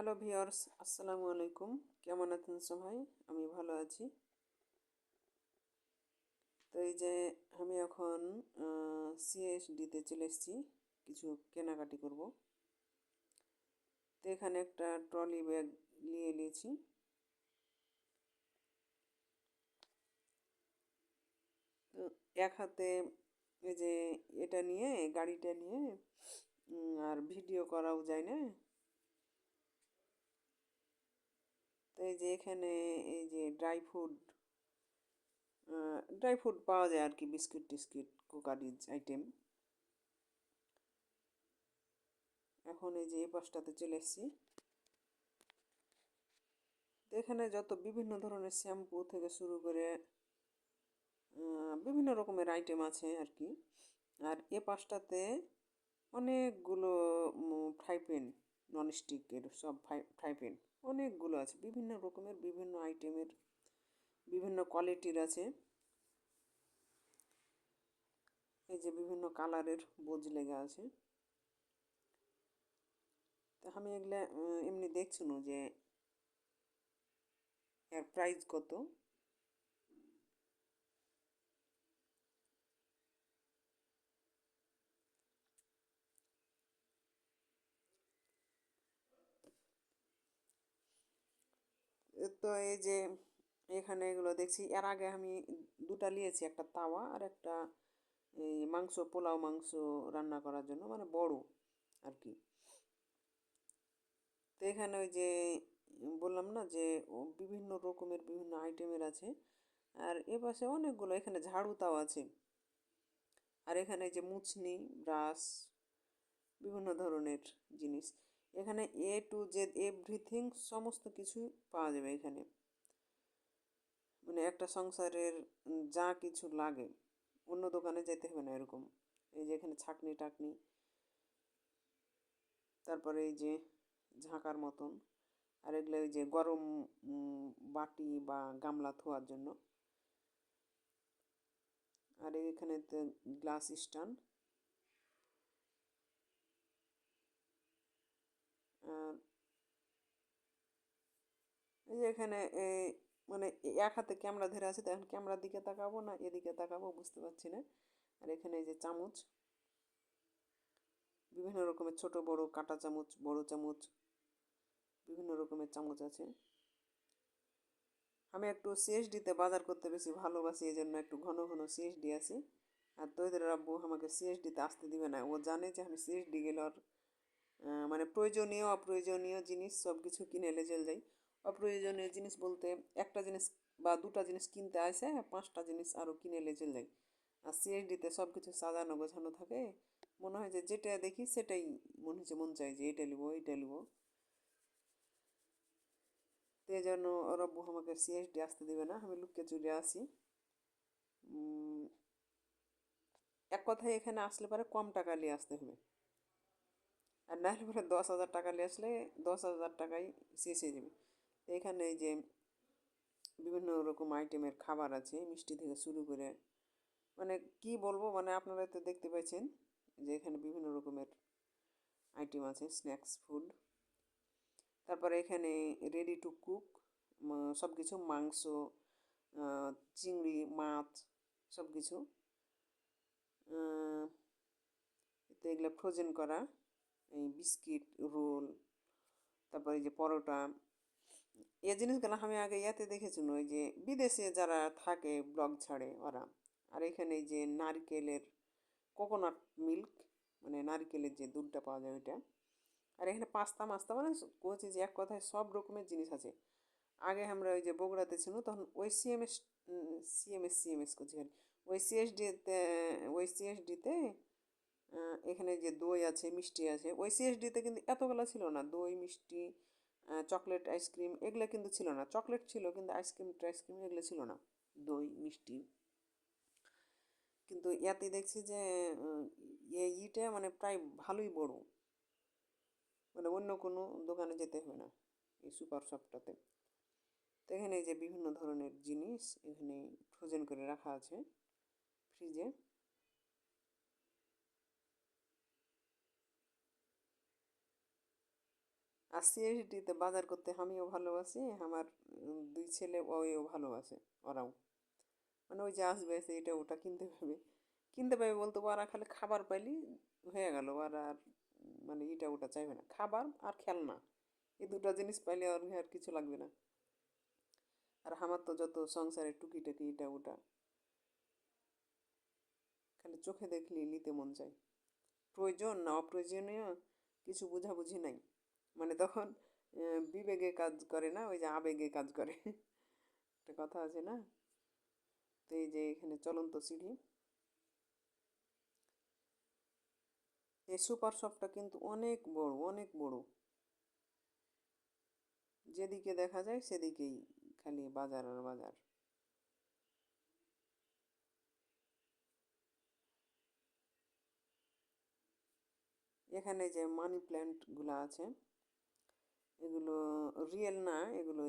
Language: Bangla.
হ্যালো ভিওর্স আসসালামু আলাইকুম কেমন আছেন সবাই? আমি ভালো আছি। তো এই যে আমি এখন সিএসডিতে চলে এসেছি। কিছু কেনাকাটি করব। তো এখানে একটা ট্রলি ব্যাগ নিয়ে নিয়েছি। তো এক হাতে এই যে এটা নিয়ে, গাড়িটা নিয়ে আর ভিডিও করাও যায় না। তো এই যে এখানে এই যে ড্রাই ফ্রুট ড্রাই ফ্রুট পাওয়া যায় আর কি, বিস্কিট টিস্কিট, কুকারিজ আইটেম এখন এই যে এই পাশটাতে চলে এসেছি। তো এখানে যত বিভিন্ন ধরনের শ্যাম্পু থেকে শুরু করে বিভিন্ন রকমের আইটেম আছে আর কি। আর এ পাশটাতে অনেকগুলো ফ্রাই প্যান ননস্টিকের সব ফ্রাই প্যান অনেকগুলো আছে, বিভিন্ন রকমের, বিভিন্ন আইটেমের বিভিন্ন কোয়ালিটির আছে। এই যে বিভিন্ন কালারের বোঝ লেগে আছে। তা আমি এগুলা এমনি দেখছি যে এর প্রাইস কত। তো এই যে এখানে এগুলো দেখছি। এর আগে আমি দুটা নিয়েছি, একটা তাওয়া আর একটা এই মাংস, পোলাও মাংস রান্না করার জন্য মানে বড় আর কি। তো এখানে ওই যে বললাম না যে বিভিন্ন রকমের বিভিন্ন আইটেমের আছে। আর এ পাশে অনেকগুলো, এখানে ঝাড়ু তাও আছে। আর এখানে যে মুছনি, ব্রাশ, বিভিন্ন ধরনের জিনিস। এখানে এ টু জেড এভরিথিং সমস্ত কিছু পাওয়া যাবে এখানে। মানে একটা সংসারের যা কিছু লাগে, অন্য দোকানে যেতে হবে না এরকম। এই যে এখানে ছাকনি টাকনি, তারপরে এই যে ঝাঁকার মতন, আর এগুলো ওই যে গরম বাটি বা গামলা ধোয়ার জন্য। আর এখানে গ্লাস স্ট্যান্ড এই যে এখানে, এই মানে এক হাতে ক্যামেরা ধরে আছে এখন ক্যামেরার দিকে তাকাবো না, এদিকে তাকাবো বুঝতে পারছি না। আর এখানে এই যে চামচ, বিভিন্ন রকমের ছোট, বড়, কাটা চামচ, বড় চামচ, বিভিন্ন রকমের চামচ আছে। আমি একটু সিএসডিতে বাজার করতে বেশি ভালোবাসি এই জন্য একটু ঘন ঘন সিএসডি আছি। আর তৈদের আব্বু আমাকে সিএসডিতে আসতে দিবে না, ও জানে যে আমি সিএসডি গেলে আর মানে প্রয়োজনীয়, অপ্রয়োজনীয় জিনিস সব কিছু কিনে এলে চলে যাই। অপ্রয়োজনীয় জিনিস বলতে একটা জিনিস বা দুটা জিনিস কিনতে আসে, পাঁচটা জিনিস আরও কিনে এলে চলে যায় আর সিএসডিতে সব কিছু সাজানো গোছানো থাকে। মনে হয় যে যেটা দেখি সেটাই মনে হচ্ছে মন চায় যে এটা নিবো এইটা নিবো তো এই জন্য রব্বু আমাকে সিএসডি আসতে দেবে না, আমি লুককে চলে আসি এক কথায় এখানে আসলে পরে কম টাকা নিয়ে আসতে হবে। আর না হলে দশ হাজার টাকা নিয়ে আসলে দশ হাজার টাকাই শেষ হয়ে যাবে। এখানে এই যে বিভিন্ন রকম আইটেমের খাবার আছে, মিষ্টি থেকে শুরু করে মানে কি বলব মানে আপনারা তো দেখতে পাচ্ছেন যে এখানে বিভিন্ন রকমের আইটেম আছে, স্ন্যাক্স, ফুড। তারপরে এখানে রেডি টু কুক সব কিছু মাংস চিংড়ি, মাছ সব কিছু তো এগুলো ফ্রোজেন করা। এই বিস্কিট রোল, তারপরে যে পরোটা, এই জিনিসগুলো আমি আগে ইয়াতে দেখেছি ওই যে বিদেশে যারা থাকে ব্লগ ছাড়ে ওরা, আর এখানে যে নারকেলের কোকোনাট মিল্ক মানে নারকেলের যে দুধটা পাওয়া যায় ওইটা, আর এখানে পাস্তা মাস্তা মানে কোচে যে এক কথায় সব রকমের জিনিস আছে। আগে আমরা ওই যে বগুড়াতে ছিল তখন ওই সিএমএস সিএমএস সিএমএস করছি ওই সিএসডিতে ওই সিএসডিতে এখানে যে দই আছে, মিষ্টি আছে, ওই সিএসডিতে কিন্তু এতগুলো ছিল না। দই, মিষ্টি চকলেট আইসক্রিম এগুলো কিন্তু ছিল না। চকলেট ছিল কিন্তু আইসক্রিম টাইসক্রিম এগুলো ছিল না। দই, মিষ্টি। কিন্তু ইয়াতে দেখছি যে ইটা মানে প্রায় ভালোই বড়। মানে অন্য কোনো দোকানে যেতে হবে না এই সুপার শপটাতে। তো এখানে যে বিভিন্ন ধরনের জিনিস এখানে ফ্রোজেন করে রাখা আছে ফ্রিজে আর সিআইডিতে বাজার করতে, আমিও ভালোবাসি, আমার দুই ছেলে ওইও ভালোবাসে ওরাও। মানে ওই যে আসবে সে এটা ওটা কিনতে পাবে কিনতে পাবে বলতে ওরা খালি খাবার পাইলি হয়ে গেল, ওরা আর মানে এটা ওটা চাইবে না। খাবার আর খেলনা, এই দুটো জিনিস পাইলে আর আর কিছু লাগবে না। আর আমার তো যত সংসারের টুকিটাকি এটা ওটা। খালি চোখে দেখলেই নিতে মন চায়। প্রয়োজন না অপ্রয়োজনীয় কিছু বোঝাবুঝি নাই। মানে তখন বিবেগে কাজ করে না, ওই যে আবেগে কাজ করে। একটা কথা আছে না? তো এই যে এখানে চলন্ত সিঁড়ি। এই সুপার শপটা কিন্তু অনেক বড় অনেক বড়। যেদিকে দেখা যায় সেদিকেই খালি বাজার আর বাজার। এখানে যে মানি প্ল্যান্টগুলো আছে এগুলো রিয়েল না এগুলো